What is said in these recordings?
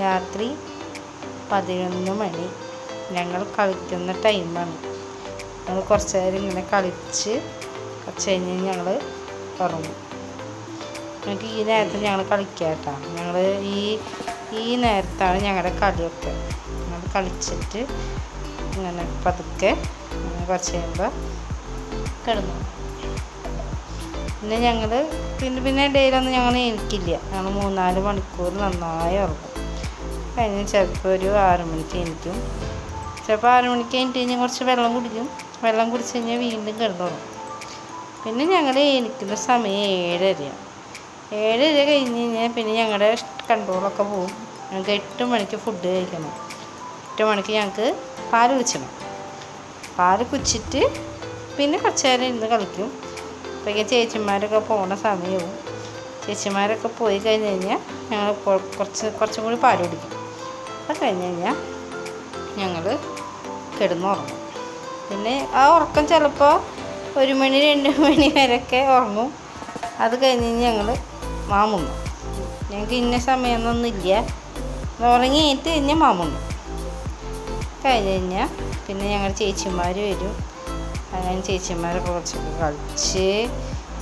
രാത്രി പതിനൊന്ന് മണി. ഞങ്ങൾ കളിക്കുന്ന ടൈമാണ്. ഞങ്ങൾ കുറച്ച് നേരം ഇങ്ങനെ കളിച്ച് കുറച്ച് കഴിഞ്ഞ് ഞങ്ങൾ ഉറങ്ങും. എന്നിട്ട് ഈ നേരത്ത് ഞങ്ങൾ കളിക്കുക ഞങ്ങൾ ഈ ഈ നേരത്താണ് ഞങ്ങളുടെ കളിയൊക്കെ. ഞങ്ങൾ കളിച്ചിട്ട് ഇങ്ങനെ പതുക്കെ കുറച്ച് കഴിയുമ്പോൾ കിടന്നു. പിന്നെ ഞങ്ങൾ പിന്നെ പിന്നെ ഇടയിലൊന്നും ഞങ്ങൾ എനിക്കില്ല ഞങ്ങൾ മൂന്നാൽ മണിക്കൂർ നന്നായി ഉറങ്ങും. കഴിഞ്ഞ് ചിലപ്പോൾ ഒരു ആറ് മണിക്ക് എനിക്കും ചിലപ്പോൾ ആറ് മണിക്ക് കഴിഞ്ഞിട്ട് കഴിഞ്ഞാൽ കുറച്ച് വെള്ളം കുടിക്കും. വെള്ളം കുടിച്ച് കഴിഞ്ഞാൽ വീണ്ടും കിടന്നോളും പിന്നെ ഞങ്ങൾ എനിക്കുന്ന സമയം ഏഴരയാണ് ഏഴര കഴിഞ്ഞ് കഴിഞ്ഞാൽ പിന്നെ ഞങ്ങളുടെ കൺട്രോളൊക്കെ പോവും. ഞങ്ങൾക്ക് എട്ട് മണിക്ക് ഫുഡ് കഴിക്കണം. എട്ട് മണിക്ക് ഞങ്ങൾക്ക് പാൽ കുടിച്ചണം. പാൽ കുച്ചിട്ട് പിന്നെ കുറച്ച് നേരം ഇരുന്ന് കളിക്കും. അപ്പോഴേക്കും ചേച്ചിമാരൊക്കെ പോണ സമയവും. ചേച്ചിമാരൊക്കെ പോയി കഴിഞ്ഞ് കഴിഞ്ഞാൽ ഞങ്ങൾ കുറച്ച് കുറച്ചും കൂടി പാൽ കുടിക്കും. അത് കഴിഞ്ഞ് കഴിഞ്ഞാൽ ഞങ്ങൾ കിടന്നുറങ്ങും പിന്നെ ആ ഉറക്കം ചിലപ്പോൾ ഒരു മണി രണ്ട് മണി വരെയൊക്കെ ഉറങ്ങും. അത് കഴിഞ്ഞ് ഞങ്ങൾ മാമുണ്ണു ഞങ്ങൾക്ക് ഇന്ന സമയമൊന്നുമില്ല ഉറങ്ങി കഴിഞ്ഞിട്ട് കഴിഞ്ഞാൽ മാമുണ്ണു കഴിഞ്ഞ് കഴിഞ്ഞാൽ പിന്നെ ഞങ്ങൾ ചേച്ചിമാർ വരും. അങ്ങനെ ചേച്ചിമാരൊക്കെ കുറച്ചൊക്കെ കളിച്ച്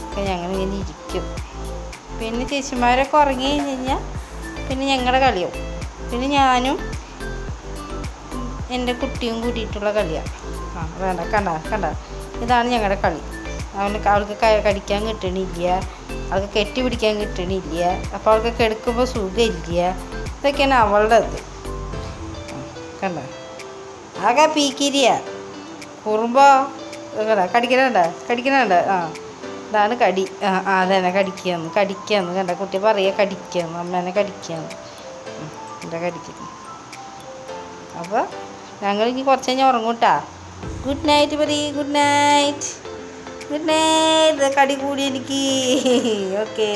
ഒക്കെ ഞങ്ങളിങ്ങനെ ഇരിക്കും. പിന്നെ ചേച്ചിമാരൊക്കെ ഉറങ്ങി കഴിഞ്ഞ് കഴിഞ്ഞാൽ പിന്നെ ഞങ്ങളുടെ കളിയാവും. പിന്നെ ഞാനും എന്റെ കുട്ടിയും കൂടിയിട്ടുള്ള കളിയാണ് ആ വേണ്ട കണ്ട കണ്ട. ഇതാണ് ഞങ്ങളുടെ കളി. അവന് അവൾക്ക് കടിക്കാൻ കിട്ടണില്ല അവൾക്ക് കെട്ടി പിടിക്കാൻ കിട്ടണില്ല അപ്പോൾ അവൾക്ക് കെടുക്കുമ്പോൾ സുഖമില്ല. ഇതൊക്കെയാണ് അവളുടെ ഇത് കണ്ട? ആകെ പീക്കിരിയ. കുറുമ്പോ കണ്ട? കടിക്കണണ്ട? കടിക്കണണ്ട? ആ. ഇതാണ് കടി. ആ അതന്നെ കടിക്കാന്ന് കടിക്കാന്ന്. കണ്ട? കുട്ടി പറയുക കടിക്കാന്ന് അമ്മേനെ കടിക്കാന്ന്. എന്താ കടിക്കുന്നു അപ്പോൾ ഞങ്ങൾ കുറച്ച് കഴിഞ്ഞാൽ ഉറങ്ങൂട്ടാ. ഗുഡ് നൈറ്റ് പറയ് ഗുഡ് നൈറ്റ് ഗുഡ് നൈറ്റ് കടി കൂടി എനിക്ക്. ഓക്കേ